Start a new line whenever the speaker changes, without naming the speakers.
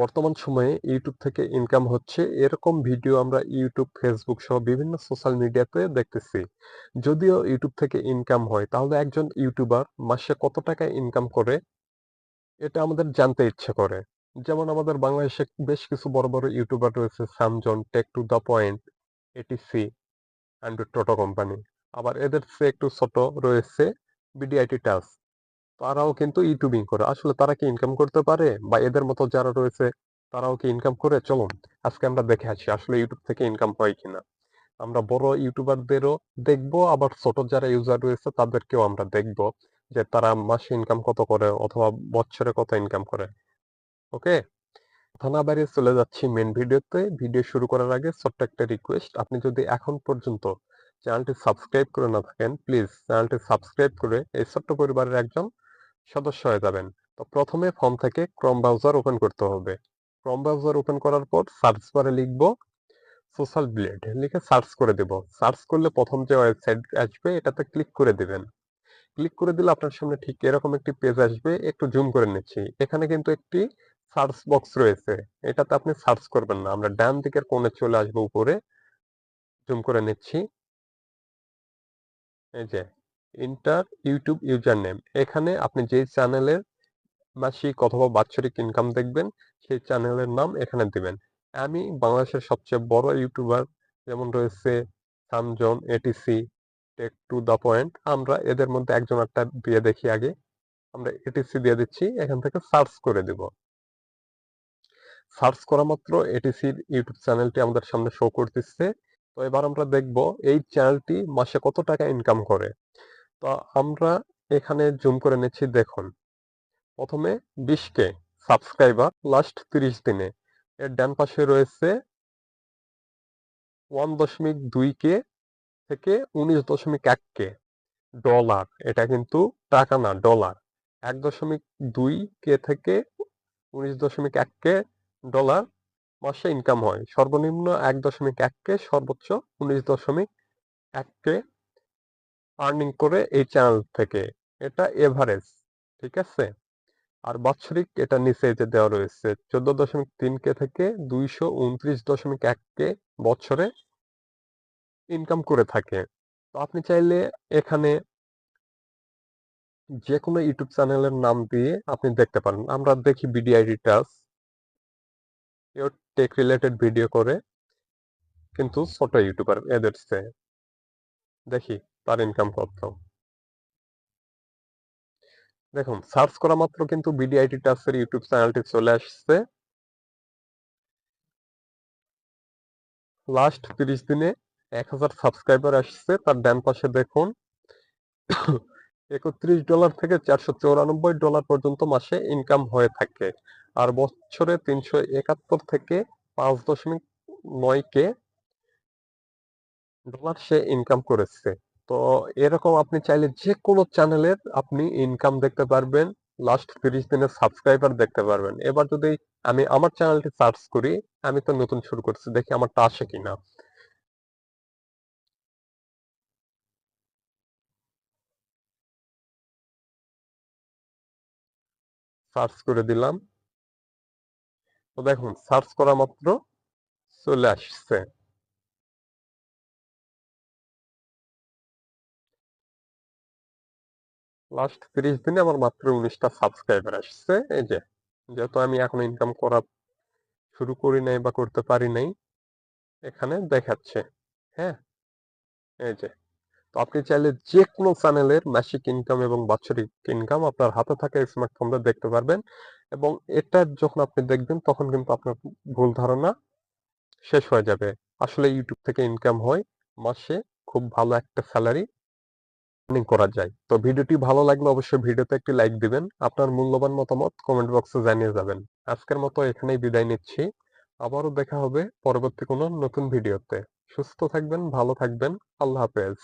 বর্তমান সময়ে ইউটিউব থেকে ইনকাম হচ্ছে। এরকম ভিডিও আমরা ইউটিউব ফেসবুক সহ বিভিন্ন সোশ্যাল মিডিয়াতে দেখতেছি। যদিও ইউটিউব থেকে ইনকাম হয়, তাহলে একজন ইউটিউবার মাসে কত টাকা ইনকাম করে? এটা আমাদের জানতে ইচ্ছে করে। যেমন আমাদের বাংলাদেশে বেশ কিছু বড় বড় ইউটিউবার রয়েছে Samzone tech to the point ATC Android toto company আবার এদের চেয়ে একটু ছোট রয়েছে বিডিআইটি টাচ তারাও কিন্তু ইউটিউবিং করে। আসলে তারা কি ইনকাম করতে পারে? বা এদের মতো যারা রয়েছে, তারাও কি ইনকাম করে? চলুন, আজকে আমরা দেখে আসি আসলে ইউটিউব থেকে ইনকাম হয় কিনা। আমরা বড় ইউটিউবারদেরও দেখব, আবার ছোট যারা ইউজার রয়েছে, তাদেরকেও আমরা দেখব যে তারা মাসে ইনকাম কত করে অথবা বছরে কত ইনকাম করে। ওকে? থানা বাইরে চলে যাচ্ছি মেন ভিডিওতে। ভিডিও শুরু করার আগে ছোট্ট একটা রিকোয়েস্ট আপনি যদি এখন পর্যন্ত চ্যানেলটি সাবস্ক্রাইব করে না থাকেন প্লিজ চ্যানেলটি সাবস্ক্রাইব করে এই ছোট্ট পরিবারের একজন সদস্য হয়ে যাবেন। তো প্রথমে ফর্ম থেকে ক্রম ব্রাউজার ওপেন করতে হবে। ক্রম ব্রাউজার ওপেন করার পর সার্চ বারে লিখব সোশ্যাল ব্লেড লিখে সার্চ করে দেব। সার্চ করলে প্রথম যে ওয়েবসাইট আসবে, এটাতে ক্লিক করে দিবেন। ক্লিক করে দিলে আপনার সামনে ঠিক এরকম একটি পেজ আসবে। একটু জুম করে নিচ্ছি। এখানে কিন্তু একটি সার্চ বক্স রয়েছে। এটাতে আপনি সার্চ করবেন না। আমরা ডান দিকের কোণে চলে আসব উপরে। জুম করে নিচ্ছি। এই যে ইন্টার ইউটিউব ইউজার নেম এখানে আপনি যে চ্যানেলের মাসিক অথবা বাৎসরিক ইনকাম দেখবেন, সেই চ্যানেলের নাম এখানে দিবেন। আমি বাংলাদেশের সবচেয়ে বড় ইউটিউবার যেমন রয়েছে Samzone ATC tech to the point আমরা এদের মধ্যে একজন একটা দিয়ে দেখি আগে। আমরা এটিসি দিয়ে দিচ্ছি, এখান থেকে সার্চ করে দেব। সার্চ করা মাত্র এটিসির ইউটিউব চ্যানেলটি আমাদের সামনে শো করতেছে। তো এবার আমরা দেখব এই চ্যানেলটি মাসে কত টাকা ইনকাম করে। তো আমরা এখানে জুম করে নিচ্ছি, দেখুন। প্রথমে বিশ কে সাবস্ক্রাইবার লাস্ট তিরিশ দিনে। এর ডান পাশে রয়েছে ওয়ান দশমিক দুই কে থেকে উনিশ দশমিক এক কে ডলার এটা কিন্তু টাকা না ডলার এক দশমিক দুই কে থেকে উনিশ দশমিক এক কে ডলার মাসে ইনকাম হয়। সর্বনিম্ন এক দশমিক এক কে সর্বোচ্চ উনিশ দশমিক এক কে আর্নিং করে এই চ্যানেল থেকে। এটা এভারেজ ঠিক আছে? আর বাৎসরিক এটা নিচে যে দেওয়া রয়েছে, চোদ্দ দশমিক তিন কে থেকে দুইশো উনত্রিশ দশমিক এক কে বছরে ইনকাম করে থাকে। তো আপনি চাইলে এখানে যে কোনো ইউটিউব চ্যানেলের নাম দিয়ে আপনি দেখতে পারেন। আমরা দেখি বিডিআইডি টাস টেক রিলেটেড ভিডিও করে, কিন্তু ছোট ইউটিউবার এদের দেখি। তার ইনকাম কত? দেখুন সার্চ করা মাত্র কিন্তু বিডিআইটি টাসের ইউটিউব চ্যানেলটি চলে আসছে। লাস্ট তিরিশ দিনে এক হাজার সাবস্ক্রাইবার আসছে, তার ডান পাশে দেখুন, একত্রিশ ডলার থেকে চারশো চৌরানব্বই ডলার পর্যন্ত মাসে ইনকাম হয়ে থাকে। আর বছরে তিনশো একাত্তর থেকে পাঁচ দশমিক নয় কে ডলার সে ইনকাম করেছে। তো এরকম আপনি চাইলে যে কোনো চ্যানেলের আপনি ইনকাম দেখতে পারবেন লাস্ট তিরিশ দিনের সাবস্ক্রাইবার দেখতে পারবেন। এবার যদি আমি আমার চ্যানেলটি সার্চ করি, আমি তো নতুন শুরু করছি, দেখি আমারটা আসে কিনা। সার্চ করে দিলাম। তো দেখুন সার্চ করা মাত্র চলে আসছে। লাস্ট তিরিশ দিনে আমার মাত্র উনিশটা সাবস্ক্রাইবার আসছে। এই যে, যেহেতু আমি এখন ইনকাম করা শুরু করি নাই বা করতে পারি নাই, এখানে দেখাচ্ছে হ্যাঁ? এই যে, তো আপনি চাইলে যে কোনো চ্যানেলের মাসিক ইনকাম এবং বাৎসরিক ইনকাম আপনার হাতে থাকা স্মার্টফোনটা দেখতে পারবেন এবং এটা যখন আপনি দেখবেন, তখন কিন্তু আপনার ভুল ধারণা শেষ হয়ে যাবে। আসলে ইউটিউব থেকে ইনকাম হয় মাসে খুব ভালো একটা স্যালারি আর্নিং করা যায়। তো ভিডিওটি ভালো লাগলে অবশ্যই ভিডিওতে একটি লাইক দিবেন, আপনার মূল্যবান মতামত কমেন্ট বক্সে জানিয়ে যাবেন। আজকের মতো এখানেই বিদায় নিচ্ছি। আবারও দেখা হবে পরবর্তী কোনো নতুন ভিডিওতে। সুস্থ থাকবেন, ভালো থাকবেন, আল্লাহ হাফেজ।